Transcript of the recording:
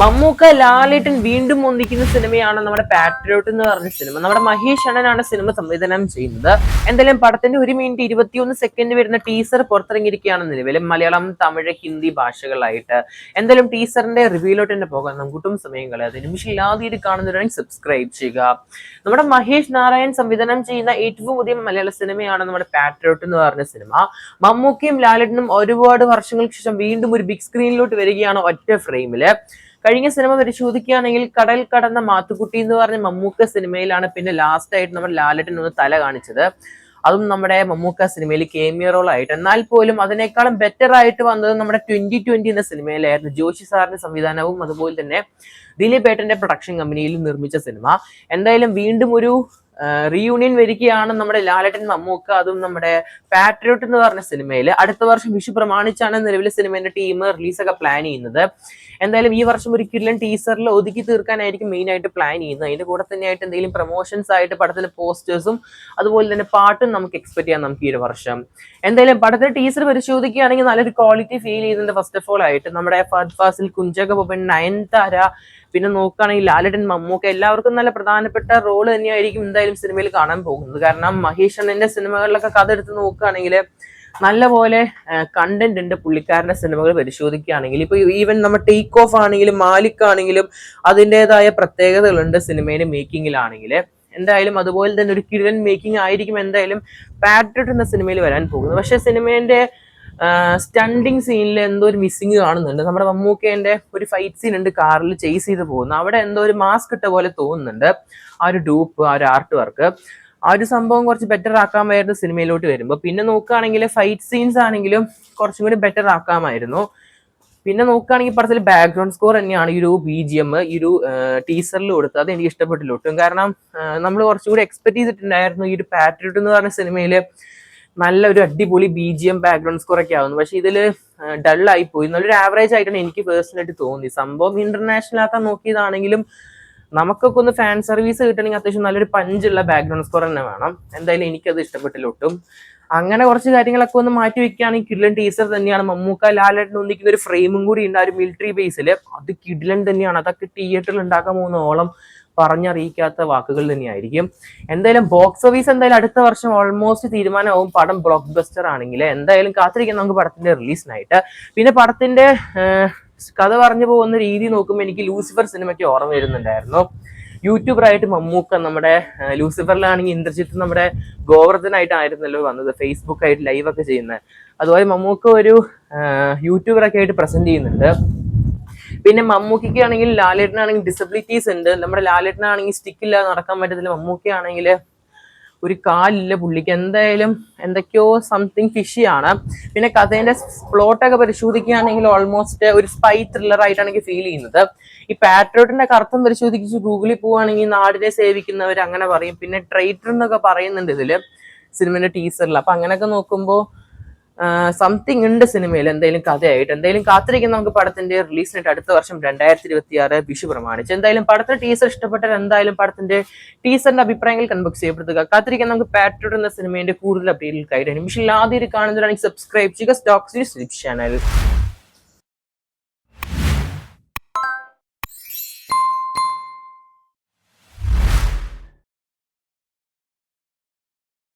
മമ്മൂക്ക ലാലേട്ടൻ വീണ്ടും ഒന്നിക്കുന്ന സിനിമയാണ് നമ്മുടെ പാട്രിയോട്ട് എന്ന് പറഞ്ഞ സിനിമ. നമ്മുടെ മഹേഷ് അണ്ണനാണ് സിനിമ സംവിധാനം ചെയ്യുന്നത്. എന്തായാലും പടത്തിന്റെ ഒരു മിനിറ്റ് ഇരുപത്തിയൊന്ന് സെക്കൻഡ് വരുന്ന ടീസർ പുറത്തിറങ്ങിയിരിക്കുകയാണ് നിലവിൽ. മലയാളം തമിഴ് ഹിന്ദി ഭാഷകളായിട്ട്. എന്തായാലും ടീസറിന്റെ റിവ്യൂലോട്ട് തന്നെ പോകാം. നമുക്കും സമയം കളയാതെ നിമിഷമില്ലാതെ കാണുന്നവരാണെങ്കിൽ സബ്സ്ക്രൈബ് ചെയ്യുക. നമ്മുടെ മഹേഷ് നാരായൺ സംവിധാനം ചെയ്യുന്ന ഏറ്റവും പുതിയ മലയാള സിനിമയാണ് നമ്മുടെ പാട്രിയോട്ട് എന്ന് പറഞ്ഞ സിനിമ. മമ്മൂക്കയും ലാലേട്ടനും ഒരുപാട് വർഷങ്ങൾക്ക് ശേഷം വീണ്ടും ഒരു ബിഗ് സ്ക്രീനിലോട്ട് വരികയാണ് ഒറ്റ ഫ്രെയിമിൽ കഴിഞ്ഞ സിനിമ പരിശോധിക്കുകയാണെങ്കിൽ കടൽ കടന്ന മാത്തുക്കുട്ടി എന്ന് പറഞ്ഞ മമ്മൂക്ക സിനിമയിലാണ് പിന്നെ ലാസ്റ്റ് ആയിട്ട് നമ്മൾ ലാലട്ടൻ ഒന്ന് തല കാണിച്ചത്. അതും നമ്മുടെ മമ്മൂക്ക സിനിമയിൽ കേമിയ റോൾ ആയിട്ട്. എന്നാൽ പോലും അതിനേക്കാളും ബെറ്റർ ആയിട്ട് വന്നത് നമ്മുടെ ട്വന്റി ട്വന്റി എന്ന സിനിമയിലായിരുന്നു. ജോഷി സാറിന്റെ സംവിധാനവും അതുപോലെ തന്നെ ദിലീപ് ഏട്ടന്റെ പ്രൊഡക്ഷൻ കമ്പനിയിൽ നിർമ്മിച്ച സിനിമ. എന്തായാലും വീണ്ടും ഒരു റീയൂണിയൻ വരികയാണ് നമ്മുടെ ലാലേട്ടൻ മമ്മൂക്ക അതും നമ്മുടെ പാട്രിയോട്ട് എന്ന് പറഞ്ഞ സിനിമയിൽ അടുത്ത വർഷം വിഷു പ്രമാണിച്ചാണ് നിലവിലെ സിനിമയുടെ ടീം റിലീസൊക്കെ പ്ലാൻ ചെയ്യുന്നത്. എന്തായാലും ഈ വർഷം ഒരു കില്ലൻ ടീസറിൽ ഒതുക്കി തീർക്കാനായിരിക്കും മെയിൻ ആയിട്ട് പ്ലാൻ ചെയ്യുന്നത്. അതിന്റെ കൂടെ തന്നെയായിട്ട് എന്തെങ്കിലും പ്രൊമോഷൻസ് ആയിട്ട് പടത്തിന്റെ പോസ്റ്റേഴ്സും അതുപോലെ തന്നെ പാട്ടും നമുക്ക് എക്സ്പെക്ട് ചെയ്യാം നമുക്ക് ഈ ഒരു വർഷം. എന്തായാലും പടത്തിന്റെ ടീസർ പരിശോധിക്കുകയാണെങ്കിൽ നല്ലൊരു ക്വാളിറ്റി ഫീൽ ചെയ്യുന്നുണ്ട്. ഫസ്റ്റ് ഓഫ് ഓൾ ആയിട്ട് നമ്മുടെ ഫാസിൽ കുഞ്ചക ബൊബൻ നയൻതാര പിന്നെ നോക്കുകയാണെങ്കിൽ ലാലടൻ മമ്മൂക്ക എല്ലാവർക്കും നല്ല പ്രധാനപ്പെട്ട റോൾ തന്നെയായിരിക്കും എന്തായാലും സിനിമയിൽ കാണാൻ പോകുന്നത്. കാരണം മഹേഷ് അണ്ണന്റെ സിനിമകളിലൊക്കെ കഥ എടുത്ത് നോക്കുകയാണെങ്കിൽ നല്ലപോലെ കണ്ടന്റ് ഉണ്ട് പുള്ളിക്കാരന്റെ സിനിമകൾ പരിശോധിക്കുകയാണെങ്കിൽ. ഇപ്പൊ ഈവൻ നമ്മൾ ടേക്ക് ഓഫ് ആണെങ്കിലും മാലിക് ആണെങ്കിലും അതിന്റെതായ പ്രത്യേകതകളുണ്ട് സിനിമയുടെ മേക്കിങ്ങിലാണെങ്കിൽ എന്തായാലും അതുപോലെ തന്നെ ഒരു കിഴൻ മേക്കിംഗ് ആയിരിക്കും എന്തായാലും പാട്രിയോട്ട് എന്ന സിനിമയിൽ വരാൻ പോകുന്നത്. പക്ഷെ സിനിമേന്റെ സ്റ്റണ്ടിങ് സീനിൽ എന്തോ ഒരു മിസ്സിങ് കാണുന്നുണ്ട്. നമ്മുടെ മമ്മൂക്കേന്റെ ഒരു ഫൈറ്റ് സീൻ ഉണ്ട് കാറിൽ ചേസ് ചെയ്ത് പോകുന്നു അവിടെ എന്തോ ഒരു മാസ്ക് ഇട്ട പോലെ തോന്നുന്നുണ്ട്. ആ ഒരു ഡൂപ്പ് ആ ഒരു ആർട്ട് വർക്ക് ആ ഒരു സംഭവം കുറച്ച് ബെറ്റർ ആക്കാമായിരുന്നു സിനിമയിലോട്ട് വരുമ്പോൾ പിന്നെ നോക്കുകയാണെങ്കിൽ ഫൈറ്റ് സീൻസ് ആണെങ്കിലും കുറച്ചും കൂടി ബെറ്റർ ആക്കാമായിരുന്നു. പിന്നെ നോക്കുകയാണെങ്കിൽ പടത്തിൽ ബാക്ക്ഗ്രൗണ്ട് സ്കോർ തന്നെയാണ് ഈ ഒരു ബി ജി എം ഈ ഒരു ടീസറിൽ കൊടുത്തത്. അത് എനിക്ക് ഇഷ്ടപ്പെട്ടില്ല ഒട്ടും. കാരണം നമ്മൾ കുറച്ചും കൂടി എക്സ്പെക്ട് ചെയ്തിട്ടുണ്ടായിരുന്നു ഈ ഒരു പാട്രിയോട്ട് എന്ന് പറഞ്ഞ സിനിമയിൽ നല്ല ഒരു അടിപൊളി B G M background score ഒക്കെ ആവുന്നു. പക്ഷെ ഇതിൽ ഡൾ ആയി പോയി. നല്ലൊരു ആവറേജ് ആയിട്ടാണ് എനിക്ക് പേഴ്സണലായിട്ട് തോന്നി. സംഭവം ഇന്റർനാഷണൽ ആക്കാൻ നോക്കിയതാണെങ്കിലും നമുക്കൊക്കെ ഒന്ന് ഫാൻ സർവീസ് കിട്ടണമെങ്കിൽ അത്യാവശ്യം നല്ലൊരു പഞ്ചുള്ള ബാക്ക്ഗ്രൗണ്ട് സ്കോർ തന്നെ വേണം. എന്തായാലും എനിക്കത് ഇഷ്ടപ്പെട്ടില്ല ഒട്ടും. അങ്ങനെ കുറച്ച് കാര്യങ്ങളൊക്കെ ഒന്ന് മാറ്റി വെക്കുകയാണെങ്കിൽ കിഡ്ലൻ ടീസർ തന്നെയാണ്. മമ്മൂക്ക ലാലേട്ടൻ ഒന്നിക്കുന്ന ഒരു ഫ്രെയിമും കൂടി ഉണ്ട് ആ ഒരു മിലിറ്ററി ബേസിൽ അത് കിഡ്ലൻ തന്നെയാണ്. അതൊക്കെ തിയേറ്ററിൽ ഉണ്ടാക്കാൻ പോകുന്ന ഓളം പറഞ്ഞറിയിക്കാത്ത വാക്കുകൾ തന്നെയായിരിക്കും. എന്തായാലും ബോക്സ് ഓഫീസ് എന്തായാലും അടുത്ത വർഷം ഓൾമോസ്റ്റ് തീരുമാനമാവും. പടം ബ്ലോക്ക് ബസ്റ്റർ ആണെങ്കിൽ എന്തായാലും കാത്തിരിക്കാം നമുക്ക് പടത്തിന്റെ റിലീസിനായിട്ട് പിന്നെ പടത്തിന്റെ കഥ പറഞ്ഞു പോകുന്ന രീതി നോക്കുമ്പോൾ എനിക്ക് ലൂസിഫർ സിനിമയ്ക്ക് ഓർമ്മ വരുന്നുണ്ടായിരുന്നു. യൂട്യൂബറായിട്ട് മമ്മൂക്ക നമ്മുടെ ലൂസിഫറിലാണെങ്കിൽ ഇന്ദ്രജിത്ത് നമ്മുടെ ഗോവർദ്ധനായിട്ടായിരുന്നല്ലോ വന്നത്. ഫേസ്ബുക്കായിട്ട് ലൈവ് ഒക്കെ ചെയ്യുന്നത്. അതുപോലെ മമ്മൂക്ക ഒരു യൂട്യൂബറൊക്കെ ആയിട്ട് പ്രസന്റ് ചെയ്യുന്നുണ്ട്. പിന്നെ മമ്മൂക്കിക്ക് ആണെങ്കിൽ ലാലേട്ടനാണെങ്കിൽ ഡിസബിലിറ്റീസ് ഉണ്ട്. നമ്മുടെ ലാലേട്ടനാണെങ്കിൽ സ്റ്റിക്ക് ഇല്ലാതെ നടക്കാൻ പറ്റത്തില്ല. മമ്മൂക്കയാണെങ്കിൽ ഒരു കാലില്ല പുള്ളിക്ക്. എന്തായാലും എന്തൊക്കെയോ സംതിങ് ഫിഷിയാണ് പിന്നെ കഥേന്റെ പ്ലോട്ടൊക്കെ പരിശോധിക്കുകയാണെങ്കിൽ ഓൾമോസ്റ്റ് ഒരു സ്പൈ ത്രില്ലർ ആയിട്ടാണ് ഫീൽ ചെയ്യുന്നത്. ഈ പാട്രിയോട്ടിന്റെ കറുത്തം പരിശോധിച്ച് ഗൂഗിളിൽ പോവുകയാണെങ്കിൽ നാടിനെ സേവിക്കുന്നവർ അങ്ങനെ പറയും. പിന്നെ ട്രൈറ്റർ എന്നൊക്കെ പറയുന്നുണ്ട് ഇതിൽ സിനിമയുടെ ടീസറിൽ അപ്പൊ അങ്ങനെയൊക്കെ നോക്കുമ്പോൾ സംതിങ് ഉണ്ട് സിനിമയിൽ. എന്തെങ്കിലും കഥയായിട്ട്. എന്തെങ്കിലും കാത്തിരിക്കുന്ന നമുക്ക് പടത്തിന്റെ റിലീസിനായിട്ട് അടുത്ത വർഷം രണ്ടായിരത്തി ഇരുപത്തി ആറ് വിഷു പ്രമാണിച്ച്. എന്തായാലും പടത്തിന്റെ ടീസർ ഇഷ്ടപ്പെട്ടാൽ എന്തായാലും പടത്തിന്റെ ടീസറിന്റെ അഭിപ്രായങ്ങൾ കൺബോക്സ് ചെയ്യപ്പെടുത്തുക കാത്തിരിക്കുന്ന നമുക്ക് പാട്രോട്ട് എന്ന സിനിമയുടെ കൂടുതൽ അപ്ഡേറ്റുകൾക്കായിട്ട് നിമിഷം ആദ്യം കാണുന്നതാണെങ്കിൽ സബ്സ്ക്രൈബ് ചെയ്യുക. Stocks channel